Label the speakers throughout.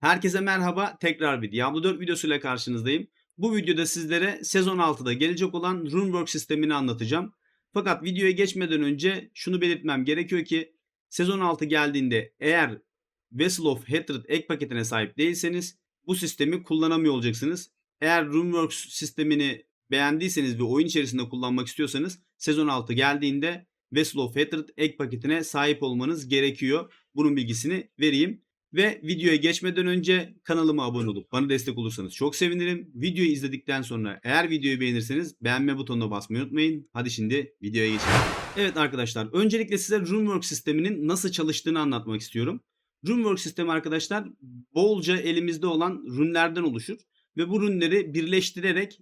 Speaker 1: Herkese merhaba. Tekrar bir Diablo 4 videosuyla karşınızdayım. Bu videoda sizlere sezon 6'da gelecek olan Runework sistemini anlatacağım. Fakat videoya geçmeden önce şunu belirtmem gerekiyor ki sezon 6 geldiğinde eğer Vessel of Hatred ek paketine sahip değilseniz bu sistemi kullanamıyor olacaksınız. Eğer Runeworks sistemini beğendiyseniz ve oyun içerisinde kullanmak istiyorsanız sezon 6 geldiğinde Vessel of Hatred ek paketine sahip olmanız gerekiyor. Bunun bilgisini vereyim. Ve videoya geçmeden önce kanalıma abone olup bana destek olursanız çok sevinirim. Videoyu izledikten sonra eğer videoyu beğenirseniz beğenme butonuna basmayı unutmayın. Hadi şimdi videoya geçelim. Evet arkadaşlar öncelikle size Runework sisteminin nasıl çalıştığını anlatmak istiyorum. Runework sistemi arkadaşlar bolca elimizde olan runlerden oluşur. Ve bu runleri birleştirerek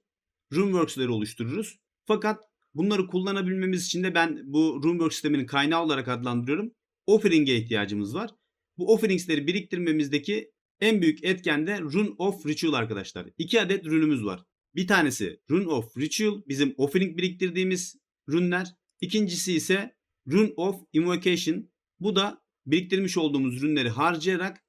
Speaker 1: Runeworks'leri oluştururuz. Fakat bunları kullanabilmemiz için de ben bu Runework sisteminin kaynağı olarak adlandırıyorum. Offering'e ihtiyacımız var. Bu offerings'leri biriktirmemizdeki en büyük etken de Rune of Ritual arkadaşlar. İki adet runumuz var. Bir tanesi Rune of Ritual bizim offering biriktirdiğimiz runler. İkincisi ise Rune of Invocation. Bu da biriktirmiş olduğumuz runleri harcayarak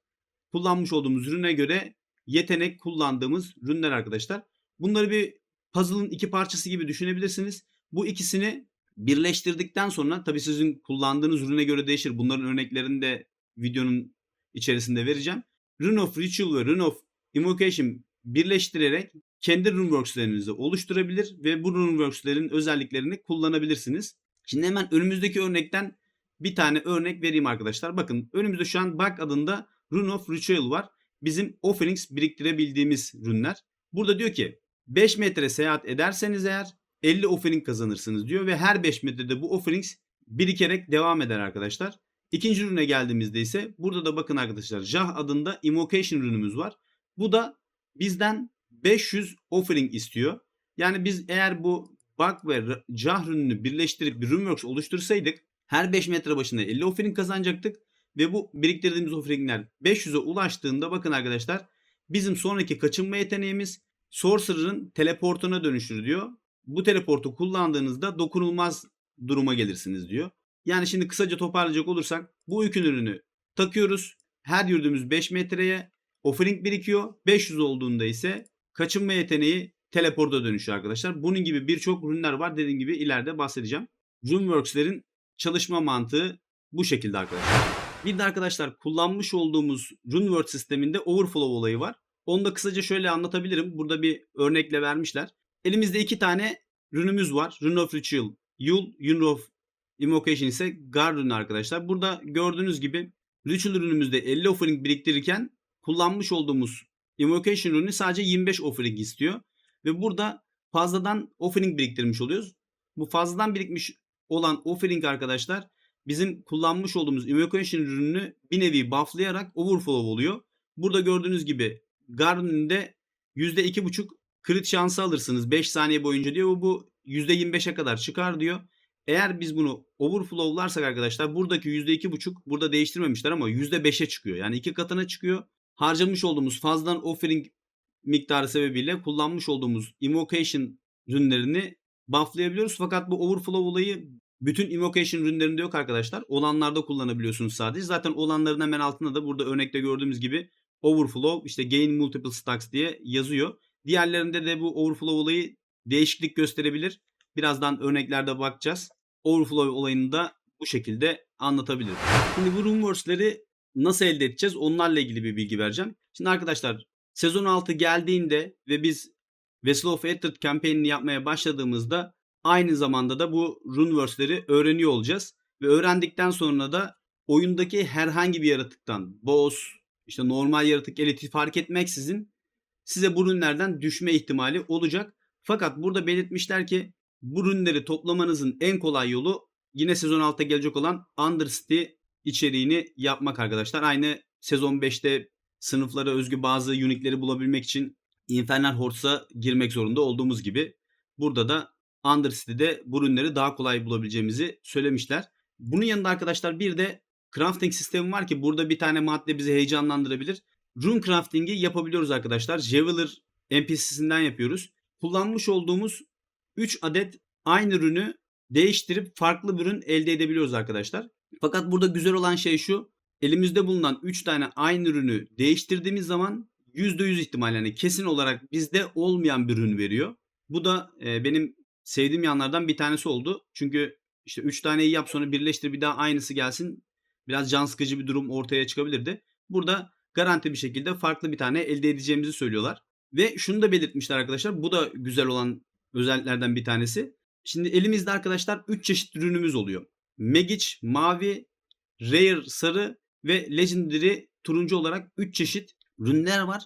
Speaker 1: kullanmış olduğumuz rune göre yetenek kullandığımız runler arkadaşlar. Bunları bir puzzle'ın iki parçası gibi düşünebilirsiniz. Bu ikisini birleştirdikten sonra tabii sizin kullandığınız rune göre değişir. Bunların örneklerini de videonun içerisinde vereceğim. Rune of Ritual ve Rune of Invocation birleştirerek kendi Runeworks'lerinizi oluşturabilir ve bu Runeworks'lerin özelliklerini kullanabilirsiniz. Şimdi hemen önümüzdeki örnekten bir tane örnek vereyim arkadaşlar. Bakın önümüzde şu an Bug adında Rune of Ritual var. Bizim offerings biriktirebildiğimiz runler. Burada diyor ki 5 metre seyahat ederseniz eğer 50 offering kazanırsınız diyor ve her 5 metrede bu offerings birikerek devam eder arkadaşlar. İkinci ürüne geldiğimizde ise burada da bakın arkadaşlar Jah adında Invocation ürünümüz var. Bu da bizden 500 offering istiyor. Yani biz eğer bu Bug ve Jah ürününü birleştirip bir Runeworks oluştursaydık her 5 metre başına 50 offering kazanacaktık. Ve bu biriktirdiğimiz offeringler 500'e ulaştığında bakın arkadaşlar bizim sonraki kaçınma yeteneğimiz Sorcerer'ın teleportuna dönüşür diyor. Bu teleportu kullandığınızda dokunulmaz duruma gelirsiniz diyor. Yani şimdi kısaca toparlayacak olursak bu yükün ürünü takıyoruz. Her yürüdüğümüz 5 metreye offering birikiyor. 500 olduğunda ise kaçınma yeteneği teleporta dönüşüyor arkadaşlar. Bunun gibi birçok ürünler var. Dediğim gibi ileride bahsedeceğim. Runeworks'lerin çalışma mantığı bu şekilde arkadaşlar. Bir de arkadaşlar kullanmış olduğumuz Runeworks sisteminde overflow olayı var. Onu da kısaca şöyle anlatabilirim. Burada bir örnekle vermişler. Elimizde iki tane rünümüz var. Rune of Ritual, Yul, Rune of Invocation ise Guard arkadaşlar. Burada gördüğünüz gibi Ritual ürünümüzde 50 offering biriktirirken kullanmış olduğumuz Invocation ürünü sadece 25 offering istiyor. Ve burada fazladan offering biriktirmiş oluyoruz. Bu fazladan birikmiş olan offering arkadaşlar bizim kullanmış olduğumuz Invocation ürününü bir nevi bufflayarak overflow oluyor. Burada gördüğünüz gibi Guardian'de %2.5 crit şansı alırsınız 5 saniye boyunca diyor. Bu %25'e kadar çıkar diyor. Eğer biz bunu overflowlarsak arkadaşlar buradaki %2.5 burada değiştirmemişler ama %5'e çıkıyor. Yani iki katına çıkıyor. Harcamış olduğumuz fazladan offering miktarı sebebiyle kullanmış olduğumuz invocation ürünlerini bufflayabiliyoruz. Fakat bu overflow olayı bütün invocation ürünlerinde yok arkadaşlar. Olanlarda kullanabiliyorsunuz sadece. Zaten olanların hemen altında da burada örnekte gördüğümüz gibi overflow işte gain multiple stacks diye yazıyor. Diğerlerinde de bu overflow olayı değişiklik gösterebilir. Birazdan örneklerde bakacağız. Overflow olayını da bu şekilde anlatabilirim. Şimdi bu Runeworks'leri nasıl elde edeceğiz? Onlarla ilgili bir bilgi vereceğim. Şimdi arkadaşlar sezon 6 geldiğinde ve biz Vessel of Hatred campaign'ini yapmaya başladığımızda aynı zamanda da bu Runeworks'leri öğreniyor olacağız. Ve öğrendikten sonra da oyundaki herhangi bir yaratıktan boss, işte normal yaratık eliti fark etmeksizin size bu ürünlerden düşme ihtimali olacak. Fakat burada belirtmişler ki bu ürünleri toplamanızın en kolay yolu yine sezon 6'ta gelecek olan Undercity içeriğini yapmak arkadaşlar. Aynı sezon 5'te sınıflara özgü bazı unikleri bulabilmek için Infernal Horse'a girmek zorunda olduğumuz gibi burada da Undercity'de bu ürünleri daha kolay bulabileceğimizi söylemişler. Bunun yanında arkadaşlar bir de crafting sistemi var ki burada bir tane madde bizi heyecanlandırabilir. Rune crafting'i yapabiliyoruz arkadaşlar. Javeler NPC'sinden yapıyoruz. Kullanmış olduğumuz 3 adet aynı ürünü değiştirip farklı bir ürün elde edebiliyoruz arkadaşlar. Fakat burada güzel olan şey şu. elimizde bulunan 3 tane aynı ürünü değiştirdiğimiz zaman %100 ihtimal yani kesin olarak bizde olmayan bir ürün veriyor. Bu da e, benim sevdiğim yanlardan bir tanesi oldu. Çünkü işte 3 taneyi yap sonra birleştir bir daha aynısı gelsin. Biraz can sıkıcı bir durum ortaya çıkabilirdi. Burada garanti bir şekilde farklı bir tane elde edeceğimizi söylüyorlar. Ve şunu da belirtmişler arkadaşlar. Bu da güzel olan özelliklerden bir tanesi. Şimdi elimizde arkadaşlar 3 çeşit ürünümüz oluyor. Magic mavi, Rare sarı ve Legendary turuncu olarak 3 çeşit ürünler var.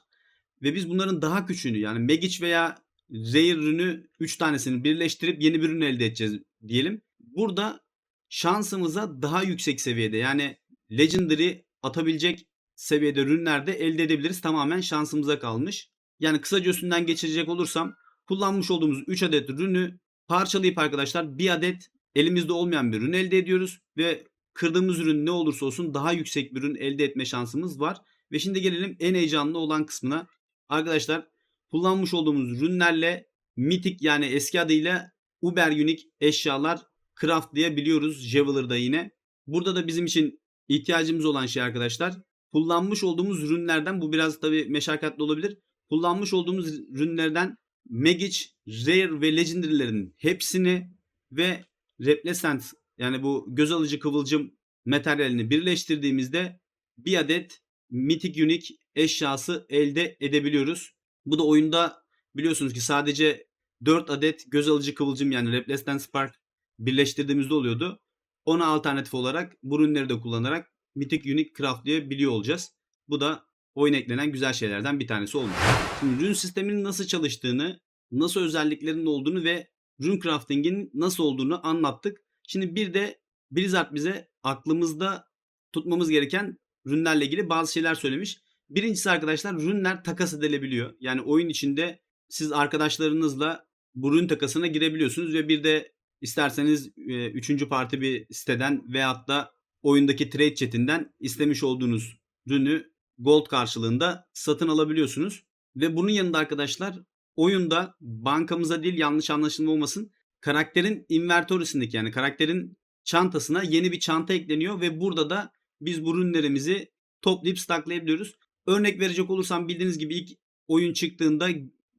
Speaker 1: Ve biz bunların daha küçüğünü yani Magic veya Rare ürünü 3 tanesini birleştirip yeni bir ürün elde edeceğiz diyelim. Burada şansımıza daha yüksek seviyede yani Legendary atabilecek seviyede ürünlerde elde edebiliriz. Tamamen şansımıza kalmış. Yani kısaca üstünden geçirecek olursam kullanmış olduğumuz 3 adet ürünü parçalayıp arkadaşlar bir adet elimizde olmayan bir ürün elde ediyoruz ve kırdığımız ürün ne olursa olsun daha yüksek bir ürün elde etme şansımız var. Ve şimdi gelelim en heyecanlı olan kısmına. Arkadaşlar kullanmış olduğumuz ürünlerle mitik yani eski adıyla Uber Unique eşyalar craftlayabiliyoruz Javeler'da yine. Burada da bizim için ihtiyacımız olan şey arkadaşlar kullanmış olduğumuz ürünlerden bu biraz tabi meşakkatli olabilir. Kullanmış olduğumuz ürünlerden Magic, Rare ve Legendary'lerin hepsini ve Replacement yani bu göz alıcı kıvılcım materyalini birleştirdiğimizde bir adet Mythic Unique eşyası elde edebiliyoruz. Bu da oyunda biliyorsunuz ki sadece 4 adet göz alıcı kıvılcım yani Replacement Spark birleştirdiğimizde oluyordu. Ona alternatif olarak bu ürünleri de kullanarak Mythic Unique craftlayabiliyor olacağız. Bu da oyun eklenen güzel şeylerden bir tanesi olmuş. Rune sisteminin nasıl çalıştığını, nasıl özelliklerinin olduğunu ve rune crafting'in nasıl olduğunu anlattık. Şimdi bir de Blizzard bize aklımızda tutmamız gereken rünlerle ilgili bazı şeyler söylemiş. Birincisi arkadaşlar rünler takas edilebiliyor. Yani oyun içinde siz arkadaşlarınızla bu rün takasına girebiliyorsunuz ve bir de isterseniz e, üçüncü parti bir siteden veyahut da oyundaki trade chatinden istemiş olduğunuz rünü gold karşılığında satın alabiliyorsunuz. Ve bunun yanında arkadaşlar oyunda bankamıza değil yanlış anlaşılma olmasın karakterin inventory'sindeki yani karakterin çantasına yeni bir çanta ekleniyor ve burada da biz bu ürünlerimizi toplayıp saklayabiliyoruz. Örnek verecek olursam bildiğiniz gibi ilk oyun çıktığında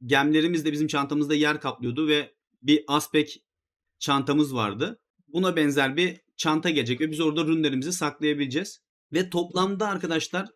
Speaker 1: gemlerimiz de bizim çantamızda yer kaplıyordu ve bir aspek çantamız vardı. Buna benzer bir çanta gelecek ve biz orada ürünlerimizi saklayabileceğiz. Ve toplamda arkadaşlar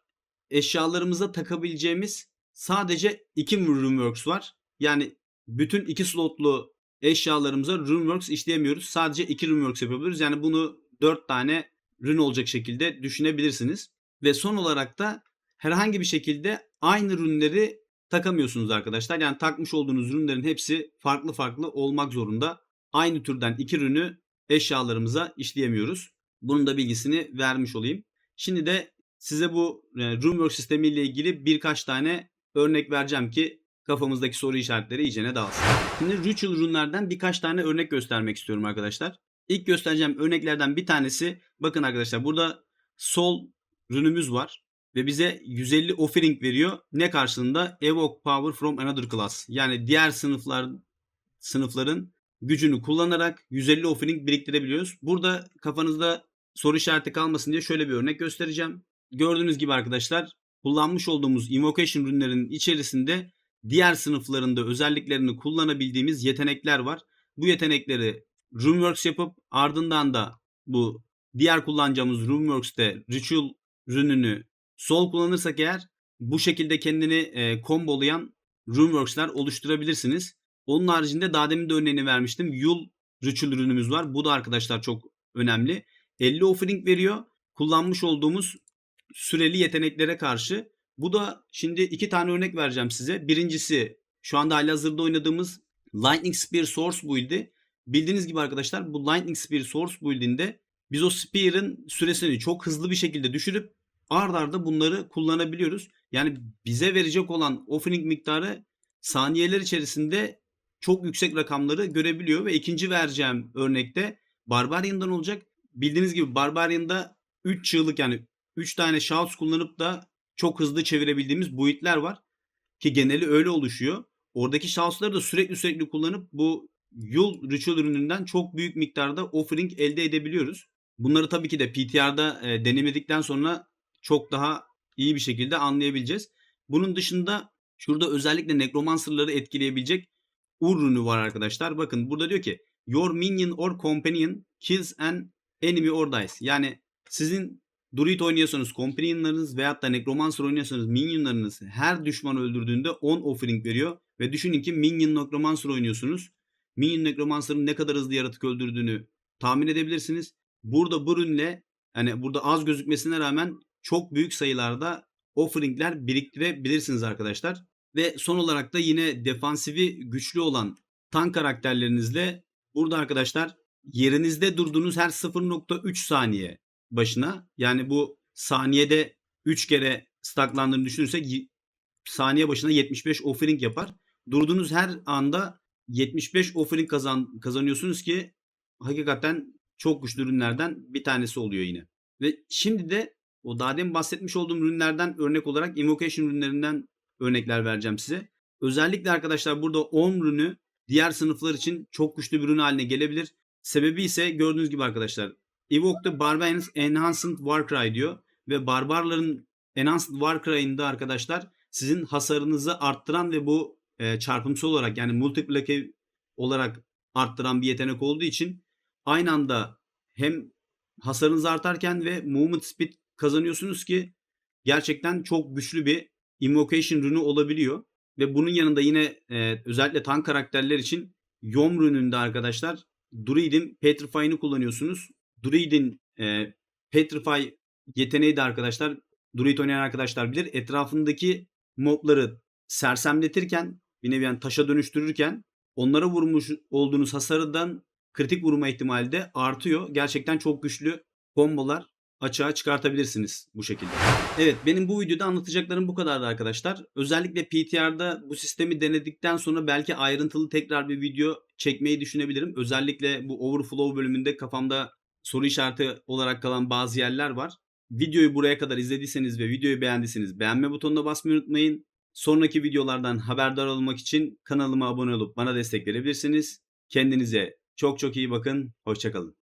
Speaker 1: eşyalarımıza takabileceğimiz sadece iki Runeworks var. Yani bütün iki slotlu eşyalarımıza Runeworks işleyemiyoruz. Sadece iki Runeworks yapabiliyoruz. Yani bunu dört tane rune olacak şekilde düşünebilirsiniz. Ve son olarak da herhangi bir şekilde aynı ürünleri takamıyorsunuz arkadaşlar. Yani takmış olduğunuz ürünlerin hepsi farklı farklı olmak zorunda. Aynı türden iki ürünü eşyalarımıza işleyemiyoruz. Bunun da bilgisini vermiş olayım. Şimdi de size bu e, Runeworks sistemiyle ilgili birkaç tane örnek vereceğim ki kafamızdaki soru işaretleri iyicene dağılsın. Şimdi Ritual Rune'lerden birkaç tane örnek göstermek istiyorum arkadaşlar. İlk göstereceğim örneklerden bir tanesi bakın arkadaşlar burada sol rünümüz var ve bize 150 offering veriyor. Ne karşılığında? Evoke power from another class. Yani diğer sınıflar sınıfların gücünü kullanarak 150 offering biriktirebiliyoruz. Burada kafanızda soru işareti kalmasın diye şöyle bir örnek göstereceğim. Gördüğünüz gibi arkadaşlar kullanmış olduğumuz invocation ürünlerin içerisinde diğer sınıflarında özelliklerini kullanabildiğimiz yetenekler var. Bu yetenekleri Runeworks yapıp ardından da bu diğer kullanacağımız Runeworks'te Ritual rününü sol kullanırsak eğer bu şekilde kendini e, kombolayan Runeworks'ler oluşturabilirsiniz. Onun haricinde daha demin de örneğini vermiştim. Yul Ritual ürünümüz var. Bu da arkadaşlar çok önemli. 50 offering veriyor. Kullanmış olduğumuz süreli yeteneklere karşı. Bu da şimdi iki tane örnek vereceğim size. Birincisi şu anda halihazırda oynadığımız Lightning Spear Source build'i. Bildiğiniz gibi arkadaşlar bu Lightning Spear Source build'inde biz o Spear'ın süresini çok hızlı bir şekilde düşürüp ard arda bunları kullanabiliyoruz. Yani bize verecek olan offering miktarı saniyeler içerisinde çok yüksek rakamları görebiliyor ve ikinci vereceğim örnekte Barbarian'dan olacak. Bildiğiniz gibi Barbarian'da 3 çığlık yani 3 tane shouts kullanıp da çok hızlı çevirebildiğimiz buitler var. Ki geneli öyle oluşuyor. Oradaki shouts'ları da sürekli sürekli kullanıp bu yol ritual ürününden çok büyük miktarda offering elde edebiliyoruz. Bunları tabii ki de PTR'da e, denemedikten sonra çok daha iyi bir şekilde anlayabileceğiz. Bunun dışında şurada özellikle Necromancer'ları etkileyebilecek Ur rünü var arkadaşlar. Bakın burada diyor ki Your minion or companion kills an enemy or dies. Yani sizin Druid oynuyorsanız, companionlarınız veyahut da Necromancer oynuyorsanız minionlarınız her düşman öldürdüğünde 10 offering veriyor. Ve düşünün ki minion Necromancer oynuyorsunuz. Minion Necromancer'ın ne kadar hızlı yaratık öldürdüğünü tahmin edebilirsiniz. Burada bu ürünle hani burada az gözükmesine rağmen çok büyük sayılarda offeringler biriktirebilirsiniz arkadaşlar. Ve son olarak da yine defansifi güçlü olan tank karakterlerinizle burada arkadaşlar yerinizde durduğunuz her 0.3 saniye başına yani bu saniyede 3 kere staklandığını düşünürsek saniye başına 75 offering yapar. Durduğunuz her anda 75 offering kazan, kazanıyorsunuz ki hakikaten çok güçlü ürünlerden bir tanesi oluyor yine. Ve şimdi de o daha demin bahsetmiş olduğum ürünlerden örnek olarak invocation ürünlerinden örnekler vereceğim size. Özellikle arkadaşlar burada 10 ürünü diğer sınıflar için çok güçlü bir ürün haline gelebilir. Sebebi ise gördüğünüz gibi arkadaşlar Evoke'da Barbarians Enhanced Warcry diyor ve barbarların Enhanced Warcry'ında arkadaşlar sizin hasarınızı arttıran ve bu e, çarpımsal olarak yani multiplicative olarak arttıran bir yetenek olduğu için aynı anda hem hasarınız artarken ve movement speed kazanıyorsunuz ki gerçekten çok güçlü bir invocation rünü olabiliyor. Ve bunun yanında yine e, özellikle tank karakterler için Yom rününde arkadaşlar Druid'in Petrify'ını kullanıyorsunuz. Druid'in e, Petrify yeteneği de arkadaşlar Druid oynayan arkadaşlar bilir. Etrafındaki mobları sersemletirken bir nevi yani taşa dönüştürürken onlara vurmuş olduğunuz hasarından kritik vurma ihtimali de artıyor. Gerçekten çok güçlü kombolar açığa çıkartabilirsiniz bu şekilde. Evet benim bu videoda anlatacaklarım bu kadardı arkadaşlar. Özellikle PTR'da bu sistemi denedikten sonra belki ayrıntılı tekrar bir video çekmeyi düşünebilirim. Özellikle bu overflow bölümünde kafamda soru işareti olarak kalan bazı yerler var. Videoyu buraya kadar izlediyseniz ve videoyu beğendiyseniz beğenme butonuna basmayı unutmayın. Sonraki videolardan haberdar olmak için kanalıma abone olup bana destek verebilirsiniz. Kendinize çok çok iyi bakın. Hoşçakalın.